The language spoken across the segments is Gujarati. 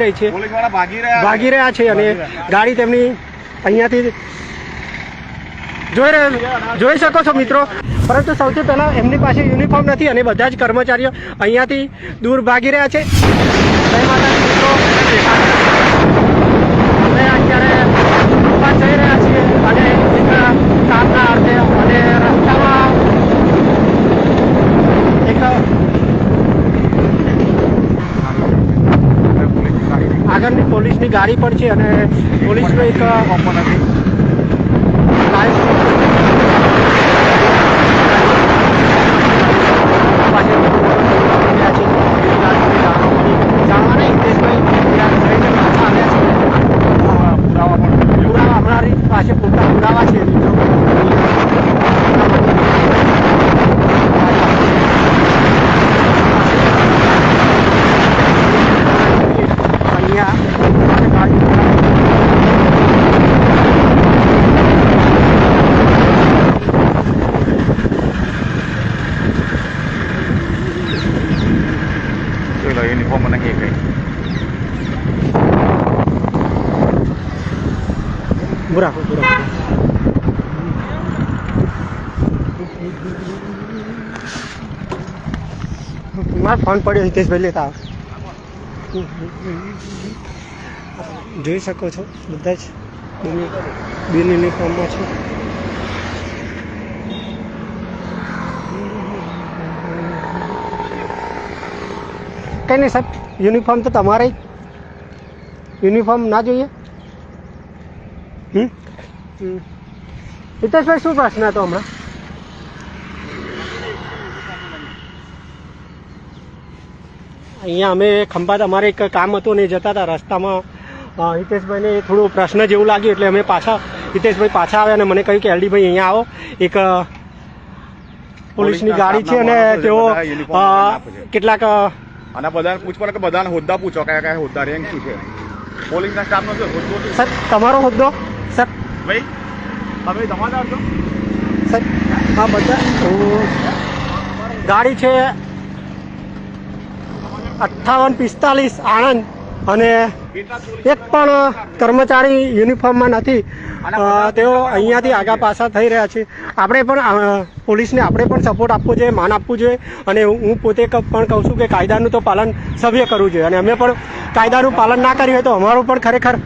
રહી છે. ભાગી રહ્યા છે. અને ગાડી તેમની અહીંયાથી જોઈ રહ્યો જોઈ શકો છો મિત્રો. પરંતુ સૌથી પહેલા એમની પાસે યુનિફોર્મ નથી અને બધા જ કર્મચારીઓ અહીંયાથી દૂર ભાગી રહ્યા છે. મિત્રો અમે અત્યારે ઊભા જઈ રહ્યા છીએ અને એક કામના અર્થે અને રસ્તામાં એક આગળની પોલીસની ગાડી પણ છે અને પોલીસનો એક પાસે પૂરતા પુરાવા છે અહીંયા યુનિફોર્મ મને કઈ કઈ બુરા બુરા મારો ફોન પડ્યો હિતેશભાઈ લેતા જોઈ શકો છો બધા જ બિન- યુનિફોર્મમાં છે. કંઈ નહીં સાહેબ, યુનિફોર્મ તો તમારે યુનિફોર્મ ના જોઈએ. હિતેશભાઈ શું પ્રશ્ન હતો હમણાં? અહીંયા અમે ખંભાત અમારે એક કામ હતું ને જતા હતા રસ્તામાં. હિતેશભાઈને થોડું પ્રશ્ન જેવું લાગ્યું એટલે અમે પાછા હિતેશભાઈ પાછા આવ્યા અને મને કહ્યું કે એલડીભાઈ અહીંયા આવો. એક પોલીસની ગાડી છે અને તેઓ કેટલાક આના બધા બધાને પૂછવા કે બધાને હોદ્દા પૂછો કયા કયા હોદ્દા રેન્ક શું છે? પોલીસના સ્ટાફનો શું હોદ્દો સર તમારો હોદ્દો? સર ભાઈ તમે જમાદાર છો સર હા બધા ગાડી છે અઠ્ઠાવન પિસ્તાલીસ આણંદ અને એક પણ કર્મચારી યુનિફોર્મમાં નથી. તેઓ અહીંયાથી આગા પાછા થઈ રહ્યા છે. આપણે પણ પોલીસને આપણે પણ સપોર્ટ આપવો જોઈએ માન આપવું જોઈએ અને હું પોતે પણ કહું છું કે કાયદાનું તો પાલન સભ્ય કરવું જોઈએ. અને અમે પણ કાયદાનું પાલન ના કર્યું હોય તો અમારું પણ ખરેખર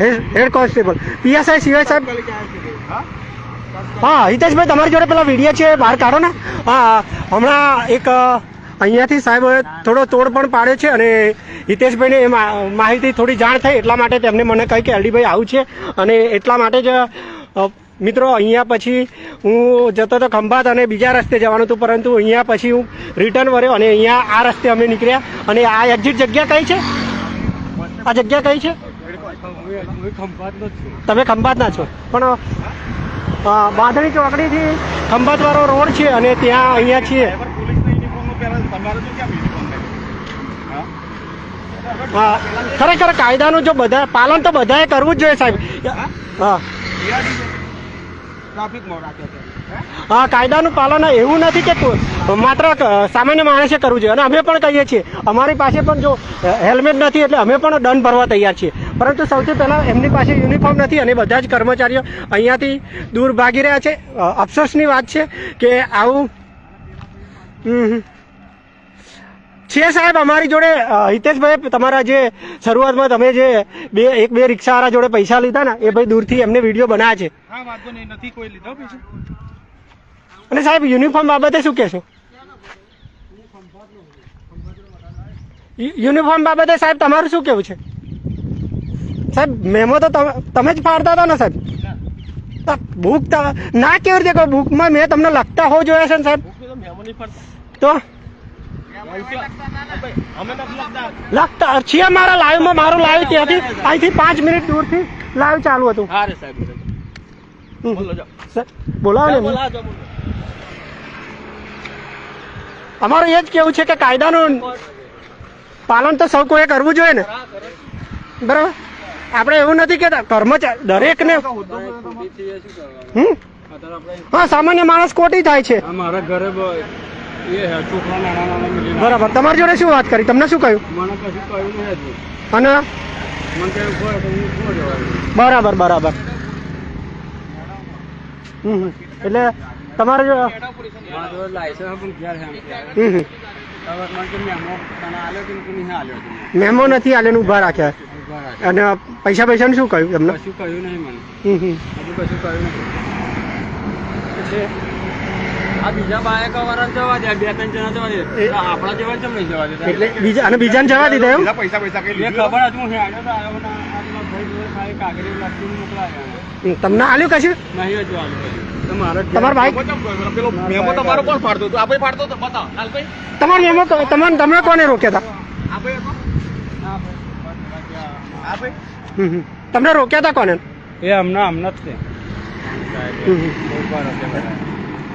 હેડ હેડ કોન્સ્ટેબલ પીએસઆઈ સિવાય સાહેબ હા? હિતેશભાઈ તમારી જોડે પેલા વીડિયો છે બહાર કાઢો ને. હા હમણાં એક અહીંયાથી સાહેબ થોડો તોડ પણ પાડ્યો છે અને હિતેશભાઈને એ માહિતી થોડી જાણ થઈ એટલા માટે તેમને મને કહી કે એલડીભાઈ આવું છે. અને એટલા માટે જ મિત્રો, અહીંયા પછી હું જતો તો ખંભાત અને બીજા રસ્તે જવાનું હતું, પરંતુ અહીંયા પછી હું રિટર્ન વર્યો અને અહીંયા આ રસ્તે અમે નીકળ્યા. અને આ એક્ઝિટ જગ્યા કઈ છે? આ જગ્યા કઈ છે? તમે ખંભાતના છો. પણ બાંધણી ચોકડીથી ખંભાત વાળો રોડ છે અને ત્યાં અહીંયા છીએ. ખરેખર કાયદાનું જો બધા પાલન તો બધાએ કરવું જ જોઈએ સાહેબ. હા. હા, કાયદાનું પાલન એવું નથી કે માત્ર સામાન્ય માણસે કરવું જોઈએ. અને અમે પણ કહીએ છીએ, અમારી પાસે પણ જો હેલ્મેટ નથી એટલે અમે પણ દંડ ભરવા તૈયાર છીએ. પરંતુ સૌથી પહેલાં એમની પાસે યુનિફોર્મ નથી અને બધા જ કર્મચારીઓ અહીંયાથી દૂર ભાગી રહ્યા છે. અફસોસની વાત છે કે આવું હમ. છે સાહેબ અમારી જોડે હિતેશભાઈ તમારા જે શરૂઆતમાં તમે જે બે એક બે રિક્ષાવાળા જોડે પૈસા લીધા ને એ ભાઈ દૂરથી એમને વીડિયો બનાવ્યા છે. હા વાંધો નહીં નથી કોઈ લીધો અને સાહેબ યુનિફોર્મ બાબતે શું કહેશો? યુનિફોર્મ બાબતે સાહેબ તમારું શું કેવું છે? સાહેબ મેમો તો તમે તમે જ ફાડતા હતા ને સાહેબ? બુક ના કેવી રીતે બુકમાં મેં તમને લખતા હોવ જોયા છે ને સાહેબ. તો? લખતા છીએ મારા લાઈવમાં મારું લાઈવ ત્યાંથી અહીંથી પાંચ મિનિટ દૂરથી લાઈવ ચાલુ હતું. બોલાવો ને. અમારું એ જ કેવું છે કે કાયદાનું પાલન તો સૌ કોઈએ કરવું જોઈએ ને. બરાબર? આપણે એવું નથી કેતા કર્મચારી દરેકને હમ? હા સામાન્ય માણસ ખોટી થાય છે. મારા ઘરે બરાબર. તમારી જોડે શું વાત કરી? તમને શું કહ્યું? અને? ઊભો ઊભો બરાબર બરાબર. એટલે તમારે જો મેમો નથી આલે ઊભા રાખ્યા. અને પૈસા પૈસાનું શું કહ્યું તમને? કશું કહ્યું નહીં મને. હમ હમ. કશું કહ્યું નહીં. આ બીજા બાયકો વાળા જવા દે બે ત્રણ જણા જવા દે આપણા જેવા કેમ નહીં જવા દે એટલે બીજા અને બીજાને જવા દીધા એમ પૈસા પૈસા કઈ ખબર હતી હું હેડ્યો તો આવ્યો ને ભાઈ જોડે ખાલી મોકલાયા તમને આલ્યું કશું નહીં હજુ તો તમારા ભાઈ? પેલો મેમો તમારો કોણ ફાડતો હતો? આ ફાડતો હતો? બતાવો. લાલભાઈ? તમારો મેમો તમને તમને કોને રોક્યા હતા આ ભાઈ હતો? આ ભાઈ? હમ હમ. તમને રોક્યા હતા કોને એ હમણાં હમણાં જ. મારે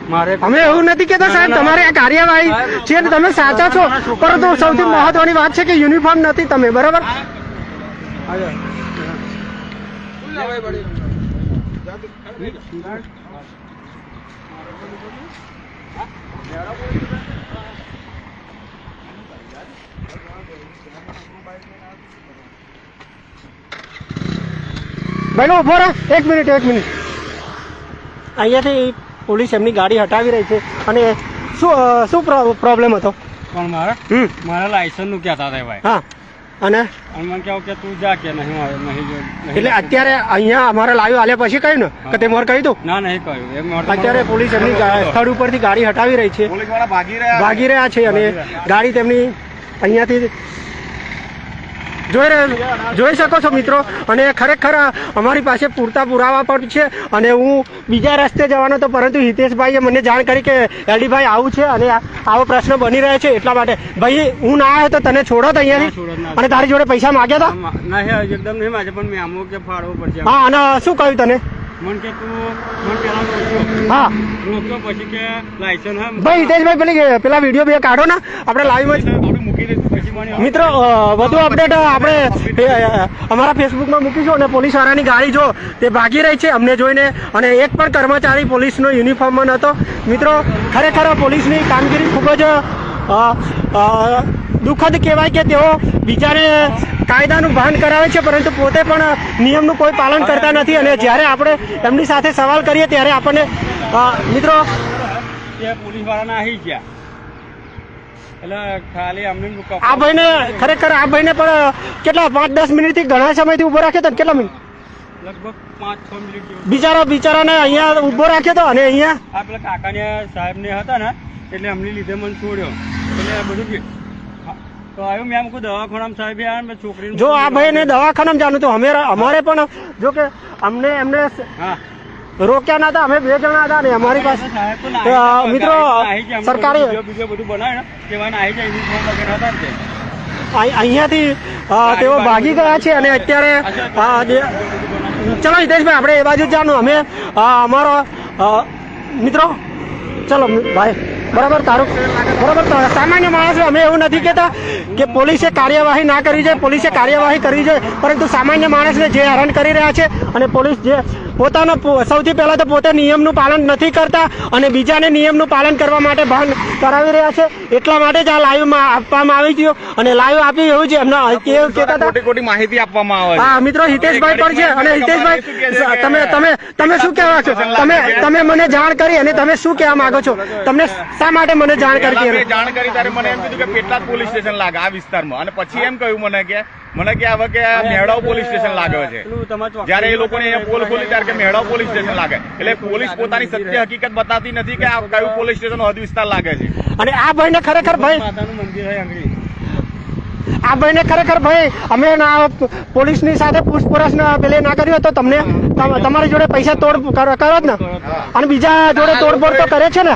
અમે એવું નથી કેતા સાહેબ તમારે આ કાર્યવાહી છે તમે સાચા છો પરંતુ સૌથી મહત્વની વાત છે કે યુનિફોર્મ નથી તમે બરાબર? ભાઈ ઊભો રહો. એક મિનિટ એક મિનિટ. અહીંયાથી પોલીસ એમની ગાડી હટાવી રહી છે અને શું શું પ્રોબ્લેમ હતો? પણ મારા? હમ. મારા લાયસન્સનું કહેતા હતા ભાઈ. હા. અને? મને કહ્યું કે તું જા કે નહીં આવે નહીં એટલે અત્યારે અહીંયા અમારે લાવ્યું આલ્યા પછી કહ્યું ને કે તે મોર કહી દઉં? ના નહીં કહ્યું. અત્યારે પોલીસ એમની સ્થળ ઉપરથી ગાડી હટાવી રહી છે. ભાગી રહ્યા છે. ભાગી રહ્યા છે અને ગાડી તેમની અહીંયાથી જોઈ રહ્યા જોઈ શકો છો મિત્રો અને ખરેખર અમારી પાસે પૂરતા પુરાવા પણ છે અને હું બીજા રસ્તે જવાનો હતો પરંતુ હિતેશભાઈએ મને જાણ કરી કે એલડીભાઈ આવું છે અને આવો પ્રશ્ન બની રહ્યો છે એટલા માટે. ભાઈ હું ના આવ્યો તો તને છોડો તો અહીંયાથી? અને તારી જોડે પૈસા માગ્યા હતા એકદમ નહીં માગે પણ મેં અમુક કે ફાળવો પડશે હા અને શું કહ્યું તને? મને કે તું મને પેલા રોક્યો. હા. રોક્યો પછી કે લાયસન્સ ભાઈ હિતેશભાઈ પેલી પેલા વીડિયો બે કાઢો ને. આપણે લાઈવમાં મિત્રો વધુ અપડેટ આપણે અમારા ફેસબુકમાં મૂકીશું અને પોલીસ વાળાની ગાડી જો તે ભાગી રહી છે અમને જોઈને અને એક પણ કર્મચારી પોલીસનો યુનિફોર્મમાં નહોતો. મિત્રો, ખરેખર પોલીસની કામગીરી ખૂબ જ દુઃખદ કહેવાય કે તેઓ બીજાને કાયદાનું ભાન કરાવે છે, પરંતુ પોતે પણ નિયમનું કોઈ પાલન કરતા નથી અને જ્યારે આપણે એમની સાથે સવાલ કરીએ ત્યારે આપણને મિત્રો પોલીસ વાળાના આવી ગયા. એટલે ખાલી અમને ખરેખર આ ભાઈને ખરેખર આ ભાઈને પણ કેટલા પાંચ દસ મિનિટથી ઘણા સમયથી ઊભો રાખ્યો હતો કેટલા મિનિટ? લગભગ પાંચ છ મિનિટ બિચારા બિચારાને અહીંયા ઊભો રાખ્યો હતો અને અહીંયા? આ પેલા કાકાને સાહેબ ને હતા ને એટલે અમને લીધે મને છોડ્યો. એટલે બધું તો આવ્યો મેં એમ કહું દવાખાનામાં સાહેબ આવ્યા ને જો આ ભાઈને દવાખાનામાં જાણું તો અમે અમારે પણ જો કે અમને એમને હા. રોક્યા ના હતા અમે બે જણા હતા ને અમારી પાસે. મિત્રો, સરકારે અહીંયાથી તેઓ ભાગી ગયા છે અને અત્યારે ચલો હિતેશભાઈ આપણે એ બાજુ જાણું. અમે અમારો મિત્રો ચલો ભાઈ બરાબર તારું બરાબર સામાન્ય માણસ અમે એવું નથી કહેતા કે પોલીસે કાર્યવાહી ના કરવી જોઈએ પોલીસે કાર્યવાહી કરવી જોઈએ પરંતુ સામાન્ય માણસને જે હેરાન કરી રહ્યા છે અને પોલીસ જે પોતાના સૌથી પહેલાં તો પોતે નિયમનું પાલન નથી કરતા અને બીજાને નિયમનું પાલન કરવા માટે ભાન કરાવી રહ્યા છે. એટલા માટે જ આ લાઈવમાં આપવામાં આવી ગયો અને લાઈવ આપી એવું છે એમના કહેતા ખોટી માહિતી આપવામાં આવે હા મિત્રો હિતેશભાઈ પણ છે અને હિતેશભાઈ તમે તમે તમે શું કહેવા છો? તમે તમે મને જાણ કરી અને તમે શું કહેવા માંગો છો? તમને શા માટે મને જાણ કરી જાણ કરી ત્યારે મને એમ કીધું કે પેટલાદ પોલીસ સ્ટેશન લાગે આ વિસ્તારમાં. અને પછી એમ કહ્યું મને કે મને કે આ વખતે આ મેળાવ પોલીસ સ્ટેશન લાગે છે. જ્યારે એ લોકોને અહીંયા પોલ ખોલી ત્યારે કે મેળાવ પોલીસ સ્ટેશન લાગે. એટલે પોલીસ પોતાની સત્ય હકીકત બતાવતી નથી કે આ કયું પોલીસ સ્ટેશન હદ વિસ્તાર લાગે છે. અને આ ભાઈને ખરેખર ભાઈ માતાનું મંદિર હોય આંગળી. આ ભાઈને ખરેખર ભાઈ અમે ના પોલીસની સાથે પૂછપરછ પેલે ના કર્યું તો તમને તમારી જોડે પૈસા તોડ કરો કરો જ ને. અને બીજા જોડે તોડફોડ તો કરે છે ને.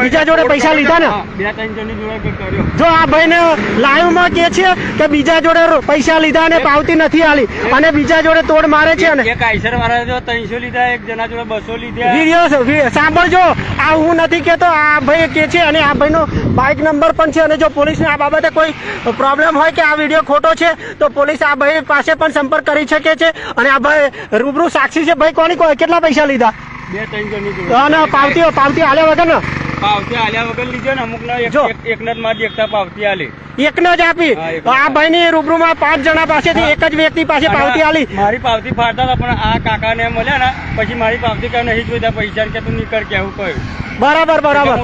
બીજા જોડે પૈસા લીધા ને. હા, બે ત્રણ જણની જોડે કર્યો. જો આ ભાઈને લાઈવમાં કે છે કે બીજા જોડે પૈસા લીધા અને પાવતી નથી આલી અને બીજા જોડે તોડ મારે છે ને. એક આઈસર જો ત્રણસો લીધા એક જણા જોડે બસો લીધા. વીડિયો. સાંભળજો. આ હું નથી કેતો આ ભાઈ કે છે અને આ ભાઈનો બાઇક નંબર પણ છે અને જો પોલીસને આ બાબતે કોઈ પ્રોબ્લેમ હોય કે આ વીડિયો ખોટો છે તો પોલીસ આ ભાઈ પાસે પણ સંપર્ક કરી શકે છે અને આ ભાઈ રૂબરૂ સાક્ષી છે. ભાઈ કોની કેટલા પૈસા લીધા? બે ત્રણ જોડે. પાવતી પાવતી આલ્યા વગર ને? પાવતી આલ્યા વગર લીધો ને અમુક જો. જ માં દેખતા પાવતી આલી. એકનો જ આપી. હા, એકનો જ આ ભાઈની પાંચ જણા પાસેથી એક જ વ્યક્તિ પાસે પાવતી આલી. મારી પાવતી ફાડતા હતા પણ આ કાકાને મળ્યા ને પછી મારી પાવતી કઈ નહીં જોઈતા પૈસા કે તું નીકળ કે એવું કહ્યું. બરાબર બરાબર.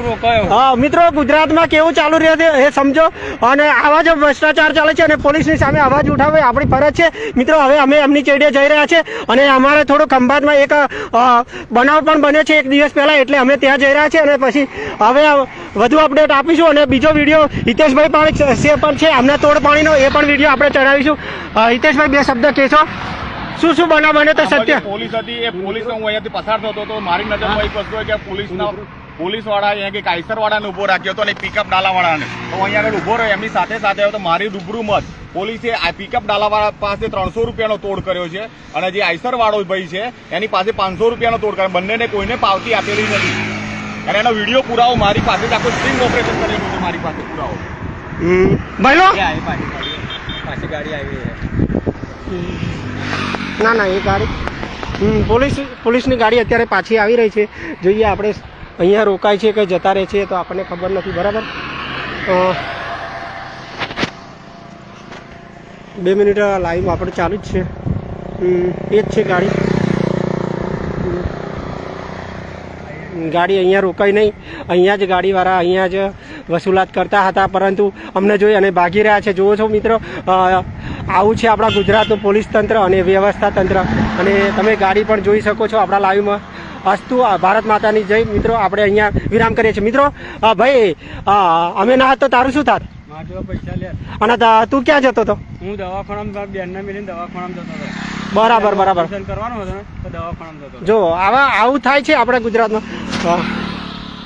હા મિત્રો ગુજરાતમાં કેવું ચાલુ રહ્યું છે એ સમજો. અને આવા જ ભ્રષ્ટાચાર ચાલે છે અને પોલીસની સામે અવાજ ઉઠાવે આપણી ફરજ છે. મિત્રો હવે અમે એમની ચેડીએ જઈ રહ્યા છે અને અમારે થોડું ખંભાતમાં એક બનાવ પણ બન્યો છે એક દિવસ પહેલા એટલે અમે ત્યાં જઈ રહ્યા છે અને પછી હવે વધુ અપડેટ આપીશું અને બીજો વીડિયો હિતેશભાઈ પણ છે પણ છે. અમને તોડ પાણીનો એ પણ વીડિયો આપણે ચડાવીશું. હિતેશભાઈ બે શબ્દ કહેશો? શું શું બનાવ બને તો સત્ય? પોલીસ હતી એ પોલીસ હું અહીંયાથી પસાર થતો હતો. મારી નજરમાં એક વસ્તુ કે પોલીસના પોલીસવાળા અહીંયા કે કાયસર વાળાને ઊભો રાખ્યો હતો અને પિકઅપ ડાલા વાળાને તો અહીંયા આગળ ઊભો રહ્યો એમની સાથે સાથે આવ્યો તો મારી રૂબરૂ મત. પોલીસે આ પિકઅપ ડાલા વાળા પાસે ત્રણસો રૂપિયાનો તોડ કર્યો છે અને જે આયસર વાળો ભાઈ છે એની પાસે પાંચસો રૂપિયાનો તોડ કર્યો. બંનેને કોઈને પાવતી આપેલી નથી. અને એનો વીડિયો પુરાવો મારી પાસે જ આખો સ્ટ્રીંગ ઓપરેશન કરેલું છે મારી પાસે પુરાવો. ભાઈલો? પાછી ગાડી. પાછી ગાડી આવી છે. ના ના એ ગાડી. પોલીસ પોલીસની ગાડી અત્યારે પાછી આવી રહી છે. જોઈએ આપણે અહીંયા રોકાય છે કે જતા રહે છે તો આપણને ખબર નથી બરાબર? બે મિનિટ લાઈવ આપણે ચાલુ જ છે. એ જ છે ગાડી હમ. ગાડી અહીંયા રોકાઈ નહીં. અહીંયા જ ગાડીવાળા અહીંયા જ વસૂલાત કરતા હતા પરંતુ અમને જોઈ અને ભાગી રહ્યા છે. જુઓ છો મિત્રો આવું છે આપણા ગુજરાતનું પોલીસ તંત્ર અને વ્યવસ્થા તંત્ર. અને તમે ગાડી પણ જોઈ શકો છો આપણા લાઈવમાં. અસ્તુ ભારત માતાની જય. મિત્રો આપણે અહીંયા વિરામ કરીએ છીએ. મિત્રો ભાઈ અમે ના હતો તારું શું થાત? અને તું ક્યાં જતો હતો? હું દવાખાનામાં બેનને મિલીને દવાખાનામાં જતો હતો. બરાબર બરાબર. ઓપરેશન કરવાનું હતું તો દવાખાનામાં જતો હતો. જો આવા આવું થાય છે આપણા ગુજરાતમાં?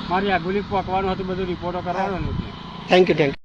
મારી આગુલી પકવાનું હતું બધું રિપોર્ટો કરવાનું થેન્ક યુ થેન્ક યુ